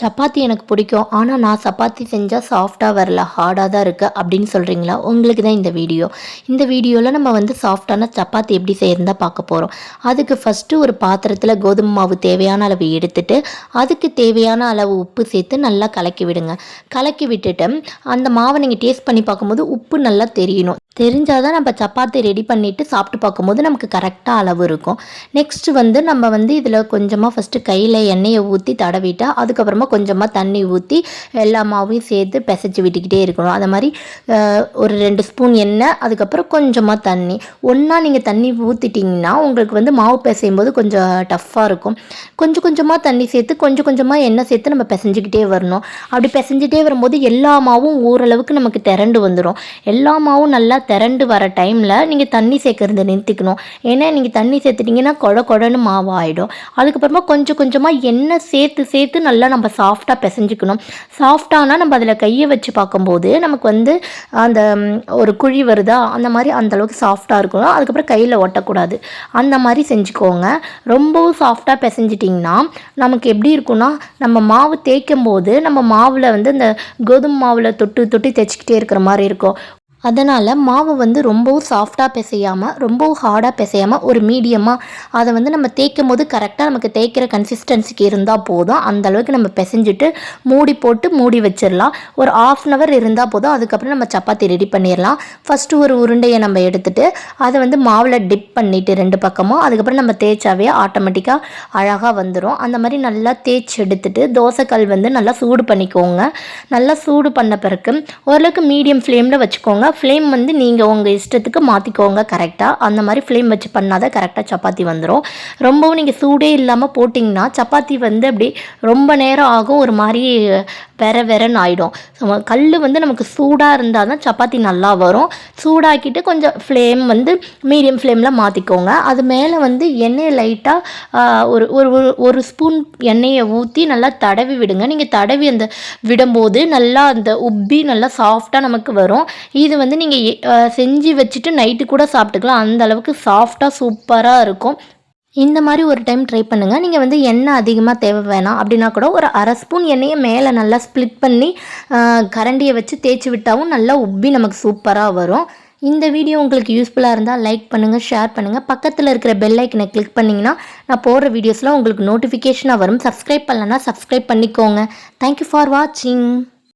சப்பாத்தி எனக்கு பிடிக்கும். ஆனால் நான் சப்பாத்தி செஞ்சால் சாஃப்டாக வரல ஹார்டாக தான் இருக்குது அப்படின்னு சொல்கிறீங்களா உங்களுக்கு தான் இந்த வீடியோ இந்த வீடியோவில் நம்ம வந்து சாஃப்டான சப்பாத்தி எப்படி செய்யறதா பார்க்க போகிறோம் அதுக்கு ஃபஸ்ட்டு ஒரு பாத்திரத்தில் கோதுமை மாவு தேவையான அளவு எடுத்துட்டு அதுக்கு தேவையான அளவு உப்பு சேர்த்து நல்லா கலக்கி விடுங்க. கலக்கி விட்டுட்டு அந்த மாவை நீங்கள் டேஸ்ட் பண்ணி பார்க்கும்போது உப்பு நல்லா தெரியணும். தெரிஞ்சால் தான் நம்ம சப்பாத்தி ரெடி பண்ணிவிட்டு சாப்பிட்டு பார்க்கும்போது நமக்கு கரெக்டாக அளவு இருக்கும். நெக்ஸ்ட்டு வந்து நம்ம வந்து இதில் கொஞ்சமாக ஃபஸ்ட்டு கையில் எண்ணெயை ஊற்றி தடவிட்டா அதுக்கப்புறமா கொஞ்சமாக தண்ணி ஊற்றி எல்லா மாவையும் சேர்த்து பிசைச்சு விட்டுக்கிட்டே இருக்கணும். அது மாதிரி ஒரு ரெண்டு ஸ்பூன் எண்ணெய் அதுக்கப்புறம் கொஞ்சமாக தண்ணி. ஒன்றா நீங்கள் தண்ணி ஊற்றிட்டிங்கன்னா உங்களுக்கு வந்து மாவு பிசையும் போது கொஞ்சம் டஃப்பாக இருக்கும். கொஞ்சம் கொஞ்சமாக தண்ணி சேர்த்து கொஞ்சம் கொஞ்சமாக எண்ணெய் சேர்த்து நம்ம பிசைஞ்சிக்கிட்டே வரணும். அப்படி பிசைஞ்சிட்டே வரும்போது எல்லா மாவும் ஓரளவுக்கு நமக்கு திரண்டு வந்துடும் எல்லா மாவும் நல்லா திரண்டு வர டைமில் நீங்கள் தண்ணி சேர்க்கறத நிறுத்திக்கணும். ஏன்னா நீங்கள் தண்ணி சேர்த்துட்டிங்கன்னா கொட கொடன்னு மாவு ஆகிடும் அதுக்கப்புறமா கொஞ்சம் கொஞ்சமாக எண்ணெய் சேர்த்து சேர்த்து நல்லா நம்ம சாஃப்டாக பிசைஞ்சிக்கணும். சாஃப்டானா நம்ம அதில் கையை வச்சு பார்க்கும்போது நமக்கு வந்து அந்த ஒரு குழி வருதா? அந்த மாதிரி அந்த அளவுக்கு சாஃப்டாக இருக்கணும். அதுக்கப்புறம் கையில் ஒட்டக்கூடாது. அந்த மாதிரி செஞ்சுக்கோங்க. ரொம்பவும் சாஃப்டாக பிசைஞ்சிட்டிங்கன்னா நமக்கு எப்படி இருக்கும்னா நம்ம மாவு தேய்க்கும் போது நம்ம மாவில் வந்து இந்த கோதுமை மாவில் தொட்டு தொட்டு தைச்சிக்கிட்டே இருக்கிற மாதிரி இருக்கும். அதனால் மாவு வந்து ரொம்பவும் சாஃப்டாக பிசையாமல் ரொம்பவும் ஹார்டாக பிசையாமல் ஒரு மீடியமாக அதை வந்து நம்ம தேய்க்கும் போது கரெக்டாக நமக்கு தேய்க்கிற கன்சிஸ்டன்சிக்கு இருந்தால் போதும். அந்தளவுக்கு நம்ம பிசைஞ்சிட்டு மூடி போட்டு மூடி வச்சிடலாம். ஒரு ஆஃப் அன் ஹவர் இருந்தால் போதும். அதுக்கப்புறம் நம்ம சப்பாத்தி ரெடி பண்ணிடலாம். ஃபஸ்ட்டு ஒரு உருண்டையை நம்ம எடுத்துகிட்டு அதை வந்து மாவில் டிப் பண்ணிவிட்டு ரெண்டு பக்கமும் அதுக்கப்புறம் நம்ம தேய்ச்சாவே ஆட்டோமேட்டிக்காக அழகாக வந்துடும் அந்த மாதிரி நல்லா தேய்ச்சி எடுத்துட்டு தோசைக்கல் வந்து நல்லா சூடு பண்ணிக்கோங்க. நல்லா சூடு பண்ண பிறகு ஓரளவுக்கு மீடியம் ஃப்ளேமில் வச்சுக்கோங்க. ஃப்ளேம் வந்து நீங்கள் உங்கள் இஷ்டத்துக்கு மாற்றிக்கோங்க கரெக்டாக அந்த மாதிரி ஃப்ளேம் வச்சு பண்ணால் தான் கரெக்டாக சப்பாத்தி வந்துடும் ரொம்பவும் நீங்கள் சூடே இல்லாமல் போட்டிங்கன்னா சப்பாத்தி வந்து அப்படி ரொம்ப நேரம் ஆகும். ஒரு மாதிரி வெற வெறன்னு ஆகிடும் கல் வந்து நமக்கு சூடாக இருந்தால் தான் சப்பாத்தி நல்லா வரும். சூடாக்கிட்டு கொஞ்சம் ஃப்ளேம் வந்து மீடியம் ஃப்ளேமில் மாற்றிக்கோங்க அது மேலே வந்து எண்ணெயை லைட்டாக ஒரு ஒரு ஒரு- ஒரு ஸ்பூன் எண்ணெயை ஊற்றி நல்லா தடவி விடுங்க. நீங்கள் தடவி அந்த விடும்போது நல்லா அந்த உப்பி நல்லா சாஃப்டாக நமக்கு வரும். இது வந்து நீங்கள் செஞ்சு வச்சுட்டு நைட்டு கூட சாப்பிட்டுக்கலாம். அந்த அளவுக்கு சாஃப்டாக சூப்பராக இருக்கும். இந்த மாதிரி ஒரு டைம் ட்ரை பண்ணுங்கள் நீங்கள் வந்து எண்ணெய் அதிகமாக தேவை வேணாம். அப்படின்னா கூட ஒரு அரை ஸ்பூன் எண்ணெயை மேலே நல்லா ஸ்ப்ளிட் பண்ணி கரண்டியை வச்சு தேய்ச்சி விட்டாவும் நல்லா உப்பி நமக்கு சூப்பராக வரும். இந்த வீடியோ உங்களுக்கு யூஸ்ஃபுல்லாக இருந்தால் லைக் பண்ணுங்கள் ஷேர் பண்ணுங்கள் பக்கத்தில் இருக்கிற பெல் ஐக்கனை கிளிக் பண்ணிங்கன்னா நான் போடுற வீடியோஸ்லாம் உங்களுக்கு நோட்டிஃபிகேஷனாக வரும். சப்ஸ்கிரைப் பண்ணலன்னா சப்ஸ்கிரைப் பண்ணிக்கோங்க. தேங்க்யூ ஃபார் வாட்சிங்